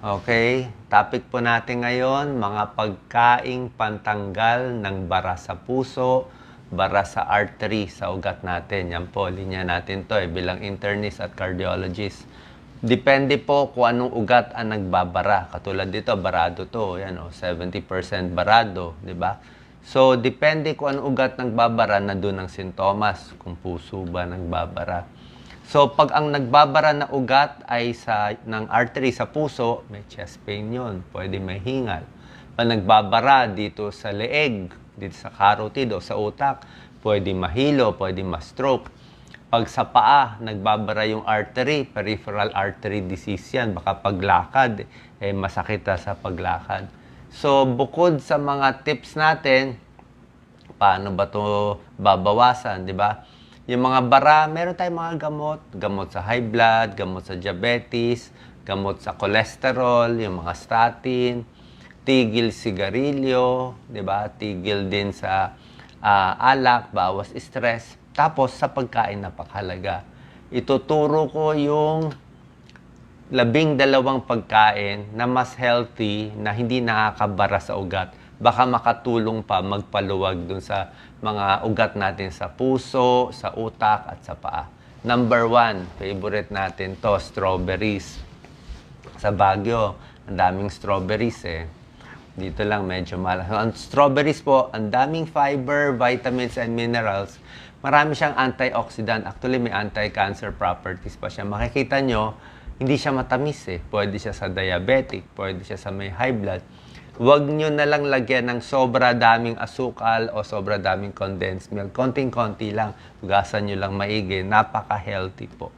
Okay, topic po natin ngayon, mga pagkaing pantanggal ng bara sa puso, bara sa artery sa ugat natin. Yan po, linya natin to eh, bilang internist at cardiologist. Depende po kung anong ugat ang nagbabara. Katulad dito, barado to. Yan o, 70% barado, di ba? So, depende kung anong ugat nagbabara, na doon ang sintomas. Kung puso ba nagbabara. So, pag ang nagbabara na ugat ay sa, ng artery sa puso, may chest pain yon Pwede may hingal. Pag nagbabara dito sa leeg, dito sa carotid o sa utak, pwede mahilo, pwede ma-stroke. Pag sa paa, nagbabara yung artery, peripheral artery disease yan. Baka paglakad, eh, masakit sa paglakad. So, bukod sa mga tips natin, paano ba to babawasan, di ba? Yung mga bara, meron tayong mga gamot. Gamot sa high blood, gamot sa diabetes, gamot sa cholesterol, yung mga statin, tigil sigarilyo, di ba? Tigil din sa ah, alak, bawas stress. Tapos sa pagkain napakahalaga. Ituturo ko yung labing dalawang pagkain na mas healthy na hindi nakakabara sa ugat baka makatulong pa magpaluwag dun sa mga ugat natin sa puso, sa utak at sa paa. Number one, favorite natin to, strawberries. Sa Baguio, ang daming strawberries eh. Dito lang medyo mahal. So, ang strawberries po, ang daming fiber, vitamins, and minerals. Marami siyang antioxidant. Actually, may anti-cancer properties pa siya. Makikita nyo, hindi siya matamis eh. Pwede siya sa diabetic, pwede siya sa may high blood. Huwag nyo na lang lagyan ng sobra daming asukal o sobra daming condensed milk. Konting-konti lang. Hugasan nyo lang maigi. Napaka-healthy po.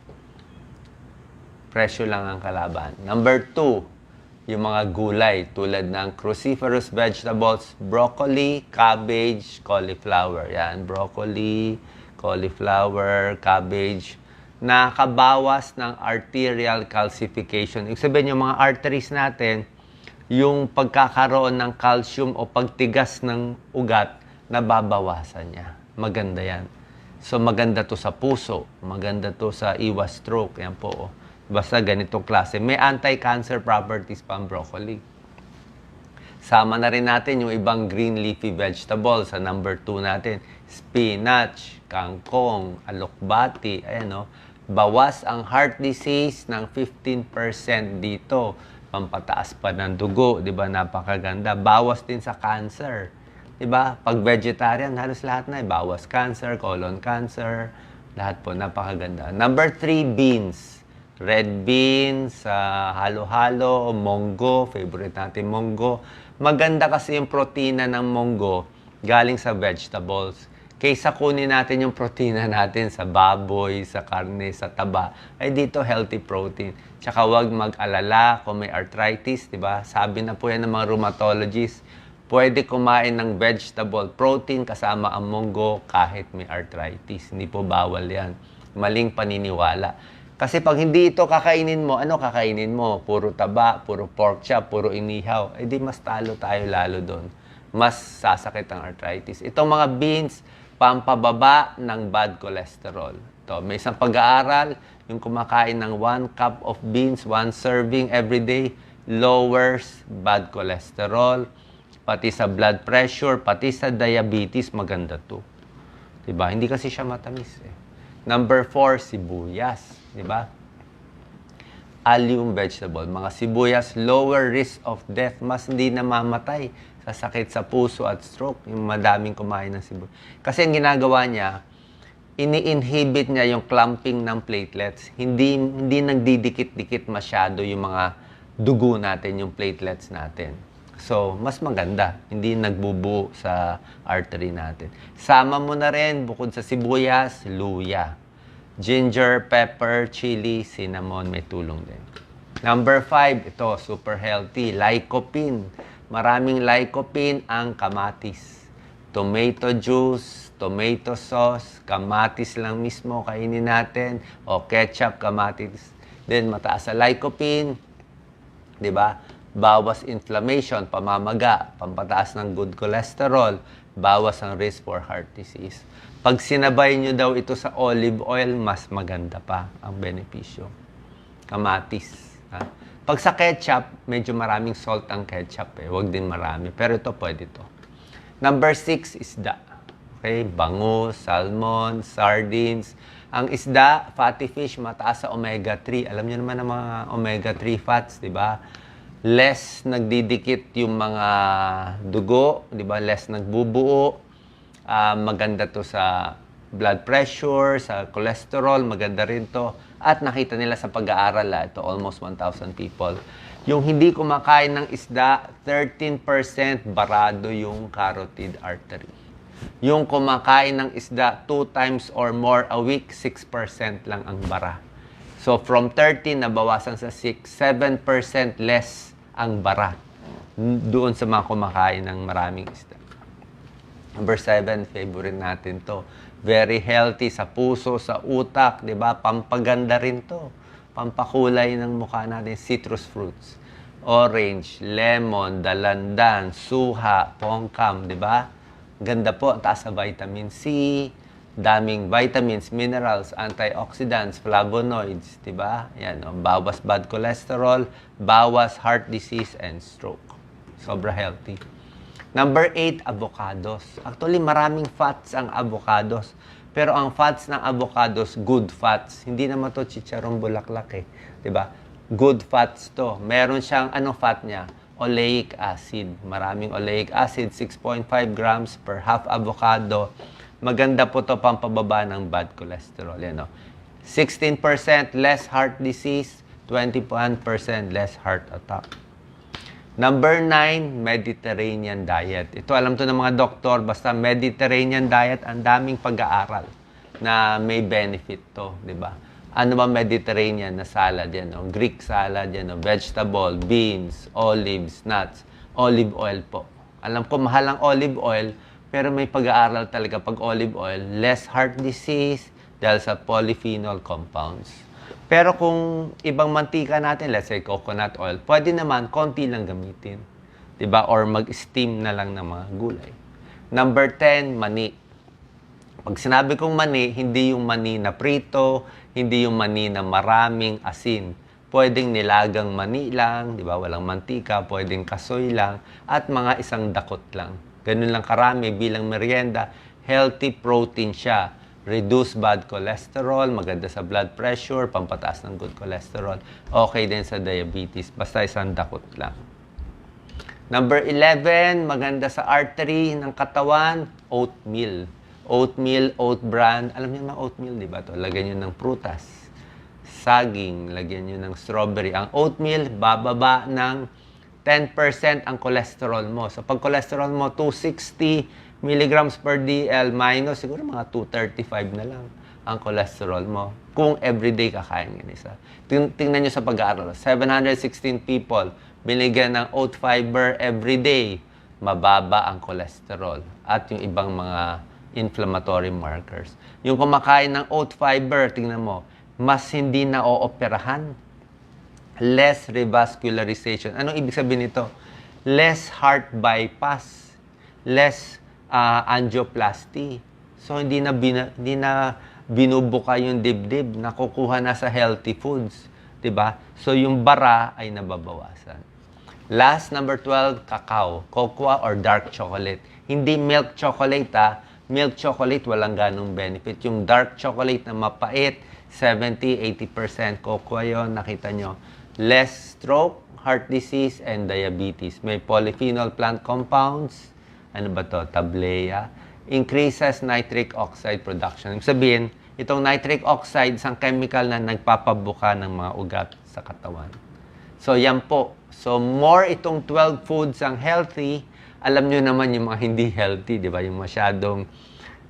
Presyo lang ang kalaban. Number two, yung mga gulay tulad ng cruciferous vegetables, broccoli, cabbage, cauliflower. Yan, broccoli, cauliflower, cabbage. Nakabawas ng arterial calcification. Ibig sabihin, yung mga arteries natin, yung pagkakaroon ng calcium o pagtigas ng ugat, nababawasan niya. Maganda yan. So maganda to sa puso, maganda to sa iwas stroke. Yan po. oh. Basta ganitong klase. May anti-cancer properties pa ang broccoli. Sama na rin natin yung ibang green leafy vegetables sa number 2 natin. Spinach, kangkong, alokbati, ayan no. Bawas ang heart disease ng 15% dito. Pampataas pa ng dugo, di ba? Napakaganda. Bawas din sa cancer. Di ba? Pag vegetarian, halos lahat na. eh. Bawas cancer, colon cancer, lahat po. Napakaganda. Number 3, beans. Red beans, ah, halo-halo, monggo, favorite natin monggo. Maganda kasi yung protina ng monggo galing sa vegetables. Kaysa kunin natin yung protina natin sa baboy, sa karne, sa taba, ay dito healthy protein. Tsaka huwag mag-alala kung may arthritis, di ba? Sabi na po yan ng mga rheumatologists, pwede kumain ng vegetable protein kasama ang monggo kahit may arthritis. Hindi po bawal yan. Maling paniniwala. Kasi pag hindi ito kakainin mo, ano kakainin mo? Puro taba, puro pork chop, puro inihaw. Eh di mas talo tayo lalo doon. Mas sasakit ang arthritis. Itong mga beans, pampababa ng bad cholesterol. To, may isang pag-aaral, yung kumakain ng one cup of beans, one serving every day, lowers bad cholesterol, pati sa blood pressure, pati sa diabetes, maganda to. Diba? Hindi kasi siya matamis eh. Number four, sibuyas. Diba? Allium vegetable. Mga sibuyas, lower risk of death. Mas hindi namamatay sa sakit sa puso at stroke. Yung madaming kumain ng sibuyas. Kasi ang ginagawa niya, ini-inhibit niya yung clumping ng platelets. Hindi, hindi nagdidikit-dikit masyado yung mga dugo natin, yung platelets natin. So, mas maganda. Hindi nagbubuo sa artery natin. Sama mo na rin, bukod sa sibuyas, luya. Ginger, pepper, chili, cinnamon, may tulong din. Number five, ito, super healthy, lycopene. Maraming lycopene ang kamatis. Tomato juice, tomato sauce, kamatis lang mismo kainin natin, o ketchup, kamatis. Then mataas sa lycopene, di ba? Bawas inflammation, pamamaga, pampataas ng good cholesterol, bawas ang risk for heart disease. Pag sinabay nyo daw ito sa olive oil, mas maganda pa ang benepisyo. Kamatis. Ha? Pag sa ketchup, medyo maraming salt ang ketchup eh. Huwag din marami. Pero ito, pwede to. Number six, isda. Okay, bangus, salmon, sardines. Ang isda, fatty fish, mataas sa omega-3. Alam niyo naman ang mga omega-3 fats, di ba? Less nagdidikit yung mga dugo, di ba? Less nagbubuo. Ah, maganda to sa blood pressure, sa cholesterol, maganda rin to. At nakita nila sa pag-aaral, ah, ito almost 1,000 people, yung hindi kumakain ng isda, 13% barado yung carotid artery. Yung kumakain ng isda two times or more a week, 6% lang ang bara. So from 13 nabawasan sa 6, 7% less ang bara doon sa mga kumakain ng maraming isda. Number seven, favorite natin to. Very healthy sa puso, sa utak, di ba? Pampaganda rin to. Pampakulay ng mukha natin, citrus fruits. Orange, lemon, dalandan, suha, pongkam, di ba? Ganda po, taas sa vitamin C, daming vitamins, minerals, antioxidants, flavonoids, di ba? Yan, oh, bawas bad cholesterol, bawas heart disease and stroke. Sobra healthy. Number 8, avocados. Actually, maraming fats ang avocados. Pero ang fats ng avocados, good fats. Hindi naman to chicharong bulaklak eh. ba? Good fats to. Meron siyang, ano fat niya? Oleic acid. Maraming oleic acid, 6.5 grams per half avocado. Maganda po to pampababa ng bad cholesterol. Yan, no? 16% less heart disease, 21% less heart attack. Number 9, Mediterranean diet. Ito alam to ng mga doktor, basta Mediterranean diet, ang daming pag-aaral na may benefit to, di ba? Ano ba Mediterranean na salad yan? No? Greek salad yan, no? vegetable, beans, olives, nuts, olive oil po. Alam ko mahal ang olive oil, pero may pag-aaral talaga pag olive oil, less heart disease dahil sa polyphenol compounds. Pero kung ibang mantika natin, let's say coconut oil, pwede naman konti lang gamitin. 'Di ba? Or mag-steam na lang ng mga gulay. Number 10, mani. Pag sinabi kong mani, hindi yung mani na prito, hindi yung mani na maraming asin. Pwedeng nilagang mani lang, di ba? Walang mantika, pwedeng kasoy lang, at mga isang dakot lang. Ganun lang karami bilang merienda. Healthy protein siya reduce bad cholesterol, maganda sa blood pressure, pampataas ng good cholesterol. Okay din sa diabetes, basta isang dakot lang. Number 11, maganda sa artery ng katawan, oatmeal. Oatmeal, oat bran. Alam niyo mga oatmeal, di ba? To, lagyan niyo ng prutas. Saging, lagyan niyo ng strawberry. Ang oatmeal, bababa ng 10% ang cholesterol mo. So pag cholesterol mo 260 milligrams per DL minus siguro mga 235 na lang ang cholesterol mo kung everyday kakain yan isa. Ting- tingnan nyo sa pag-aaral. 716 people binigyan ng oat fiber everyday. Mababa ang cholesterol at yung ibang mga inflammatory markers. Yung kumakain ng oat fiber, tingnan mo, mas hindi na ooperahan. Less revascularization. Anong ibig sabihin nito? Less heart bypass. Less uh, angioplasty. So hindi na bina, hindi na binubuka yung dibdib, nakukuha na sa healthy foods, 'di ba? So yung bara ay nababawasan. Last number 12, cacao, cocoa or dark chocolate. Hindi milk chocolate ah. Milk chocolate walang ganong benefit. Yung dark chocolate na mapait, 70-80% cocoa yon nakita nyo. Less stroke, heart disease, and diabetes. May polyphenol plant compounds, ano ba to, tableya, increases nitric oxide production. Ibig sabihin, itong nitric oxide, isang chemical na nagpapabuka ng mga ugat sa katawan. So, yan po. So, more itong 12 foods ang healthy, alam nyo naman yung mga hindi healthy, di ba? Yung masyadong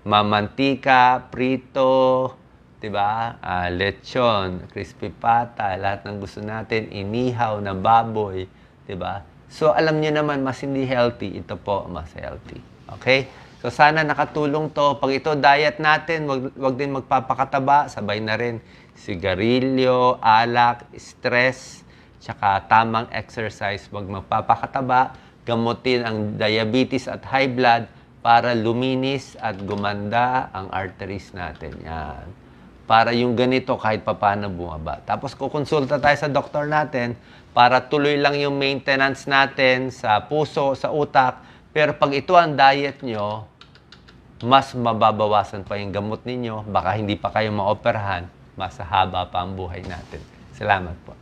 mamantika, prito, di ba? Uh, lechon, crispy pata, lahat ng gusto natin, inihaw na baboy, di ba? So, alam niyo naman, mas hindi healthy, ito po mas healthy. Okay? So, sana nakatulong to. Pag ito diet natin, wag, wag din magpapakataba, sabay na rin sigarilyo, alak, stress, tsaka tamang exercise, wag magpapakataba, gamutin ang diabetes at high blood para luminis at gumanda ang arteries natin. Yan. Para yung ganito kahit papano bumaba. Tapos kukonsulta tayo sa doktor natin para tuloy lang yung maintenance natin sa puso, sa utak. Pero pag ito ang diet nyo, mas mababawasan pa yung gamot ninyo, baka hindi pa kayo maoperahan, mas haba pa ang buhay natin. Salamat po.